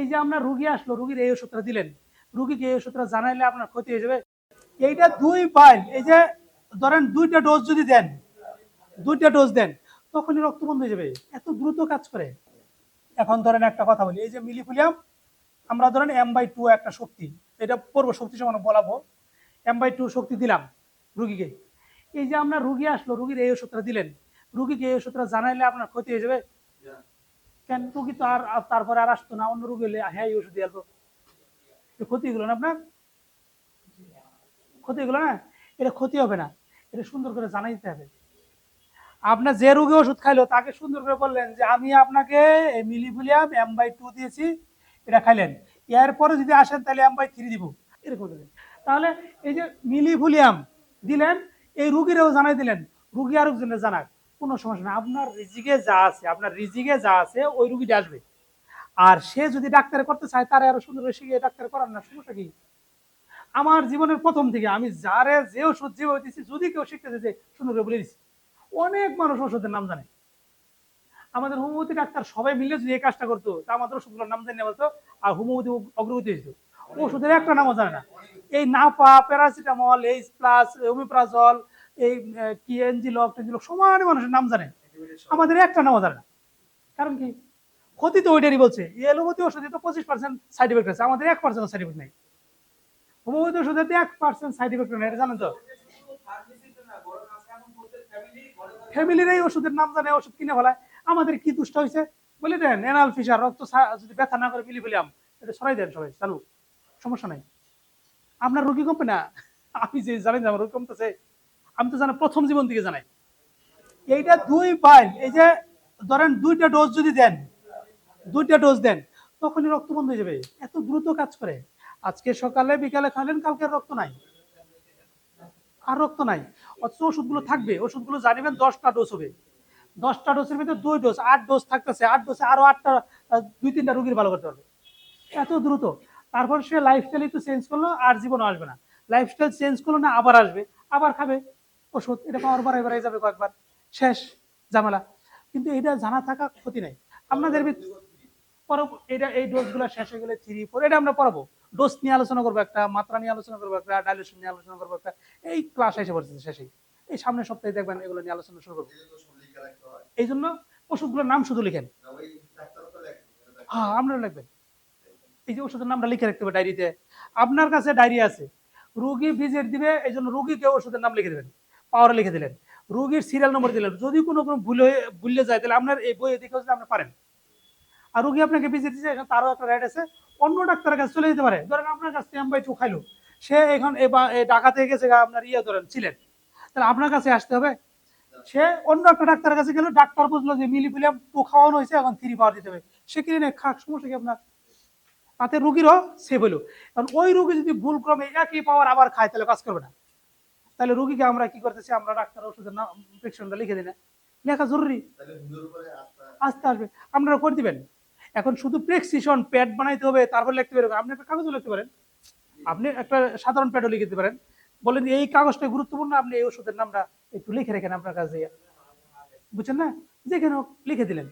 এই যে আপনার রুগী আসলো, রুগীর এই ওষুধটা দিলেন। রুগীকে এই ওষুধটা জানাইলে আপনার ক্ষতি হয়ে যাবে। এইটা দুই পাইল এই যে ধরেন দুইটা ডোজ যদি দেন, দুইটা ডোজ দেন, তখনই রক্ত বন্ধ হয়ে যাবে। এত দ্রুত কাজ করে। এখন ধরেন একটা কথা বলি, এই যে মিলিফুলিয়াম, আমরা ধরেন এম বাই টু একটা শক্তি, এটা পড়ব শক্তি সমান বলাবো। এম বাই টু শক্তি দিলাম রুগীকে। এই যে আপনার রুগী আসলো, রুগীর এই ওষুধটা দিলেন, রুগীকে এই ওষুধটা জানাইলে আপনার ক্ষতি হয়ে যাবে। কেন? রুগী তো আর তারপরে আর আসতো না, অন্য রুগী হলে হ্যাঁ এই ওষুধ আসব ক্ষতি হলো না আপনার? ক্ষতি হলো না? এটা ক্ষতি হবে না। এটা সুন্দর করে জানাই দিতে হবে। আপনার যে রোগী ওষুধ খাইলো, তাকে সুন্দর করে বললেন যে, আমি আপনাকে মিলিফুলিয়াম এম বাই টু দিয়েছি, এটা খাইলেন। এরপরে যদি আসেন, তাহলে এম বাই থ্রি দিব। এরকম তাহলে এই যে মিলিফুলিয়াম দিলেন, এই রুগীরাও জানাই দিলেন। রুগী আর একজনের জানাক। কোনো সমস্যা না। আপনার রিজিকে যা আছে, আপনার রিজিকে যা আছে, ওই রুগীটা আসবে। আর সে যদি ডাক্তার করতে চায়, তারা আরও সুন্দর শিখে ডাক্তার করার না, সমস্যা কি? আমার জীবনের প্রথম থেকে আমি যারে যে ওষুধ যেভাবে দিচ্ছি যদি কেউ শিখতে যেতে সুন্দর করে বলে দিচ্ছি অনেক মানুষ ওষুধের নাম জানে। আমাদের হোমিওপ্যাথি ডাক্তার সবাই মিলে যদি এই কাজটা করতো, তা আমাদের ওষুধগুলোর নাম জানিয়ে বলতো, আর হোমিওপ্যাথি অগ্রগতি হয়েছিল ওষুধের একটা নামও জানে না। এই Napa, paracetamol, H plus, omeprazole এই আহ, কি এনজিলক টেনজিলক সমানে মানুষের নাম জানে। আমাদের একটা নামও জানে না। কারণ কি? ক্ষতি তো ওইটারই বলছে। এলোপ্যাথি ওষুধে তো পঁচিশ পার্সেন্ট সাইড এফেক্ট আছে। আমাদের এক পার্সেন্ট সাইড এফেক্ট নেই। হোমিওপ্যাথি ওষুধে তো এক পার্সেন্ট সাইড এফেক্ট নেই এটা জানেন তো? ফ্যামিলির এই ওষুধের নাম জানে ওষুধ কিনে ফেলায়। আমাদের কি দুষ্ট হয়েছে? বলে দেন এনাল ফিসার রক্ত যদি ব্যথা না করে মিলি ফেলাম এটা সরাই দেন সবাই চালু। সমস্যা নাই। আপনার রোগী কমবে না? আমি যে জানেন যে আমার রোগী কমতেছে। আমি তো জানি প্রথম জীবন থেকে জানাই। এইটা দুই পাইল এই যে ধরেন দুইটা ডোজ যদি দেন, দুইটা ডোজ দেন, তখনই রক্ত বন্ধ হয়ে যাবে। এত দ্রুত কাজ করে। আজকে সকালে, বিকালে খালেন কালকে রক্ত নাই। আর রক্ত নাই। অথচ ওষুধগুলো থাকবে। ওষুধগুলো জানিবেন দশটা ডোজ হবে। দশটা ডোজের ভিতরে দুই ডোজ আট ডোজ থাকতেছে। আট ডোজে আরও আটটা, দুই তিনটা রুগীর ভালো করতে পারবে। এত দ্রুত। তারপর সে লাইফস্টাইল একটু চেঞ্জ করল আর জীবনও আসবে না। লাইফস্টাইল চেঞ্জ করল না, আবার আসবে। আবার খাবে। ওষুধ, এটা পাওয়ার বাড়াই যাবে কয়েকবার। শেষ ঝামেলা। কিন্তু এটা জানা থাকা ক্ষতি নাই। আপনাদের এটা এই ডোজগুলো শেষ হয়ে গেলে থ্রি ফোর এটা আমরা পড়াবো ডোজ নিয়ে আলোচনা করব একটা, মাত্রা নিয়ে আলোচনা করব একটা ডাইলেশন নিয়ে আলোচনা করব একটা। এই ক্লাস এসে শেষে এই সপ্তাহে দেখবেন এগুলো নিয়ে আলোচনা শুরু করব। এই জন্য ওষুধগুলোর নাম শুধু লিখেন। হ্যাঁ আপনারা লিখবেন। এই যে ওষুধের নামটা লিখে রাখতে হবে ডায়েরিতে আপনার কাছে ডায়েরি আছে। রুগী ভিজিট দিবে এই জন্য রুগীকে ওষুধের নাম লিখে দেবেন। পাওয়ারে লিখে দিলেন। রুগীর সিরিয়াল নম্বর দিলেন। যদি কোনো কোনো ভুল হয়ে, ভুলে যায়, তাহলে আপনার এই বইয়ে দেখে হচ্ছে আপনি পারেন। আর রুগী আপনাকে ভিজিট দিচ্ছে এখন তারও একটা রাইট আছে। অন্য ডাক্তারের কাছে চলে যেতে পারে। ধরেন আপনার কাছে এম বাই টু খাইলো। সে এখন ঢাকা থেকে গেছে আপনার ইয়ে ধরেন ছিলেন তাহলে আপনার কাছে আসতে হবে। সে অন্য একটা ডাক্তারের কাছে গেল, ডাক্তার বুঝলো যে মিলিফিলিয়াম টু খাওয়ানো হয়েছে, এখন থ্রি পাওয়ার দিতে হবে। সে কিনে খাক, সমস্যা কি আপনার? তাতে রুগীরও সেভ হলো। কারণ ওই রুগী যদি ভুল ক্রমে একই পাওয়ার আবার খায়, তাহলে কাজ করবে না। তাহলে রুগীকে আমরা কি করতেছি? আমরা ডাক্তার ওষুধের নাম প্রেসক্রিপশনটা লিখে দিই না। লেখা জরুরি। আস্তে আসবে। আপনারা করে দিবেন। এখন শুধু প্রেসক্রিপশন প্যাড বানাইতে হবে তারপর লিখতে পারবেন আপনি একটা কাগজও লিখতে পারেন। আপনি একটা সাধারণ প্যাডও লিখে দিতে পারেন। বলেন এই কাগজটা গুরুত্বপূর্ণ আপনি এই ওষুধের নামটা একটু লিখে রেখেন আপনার কাছে। বুঝছেন না? যেখানে হোক লিখে দিলেন।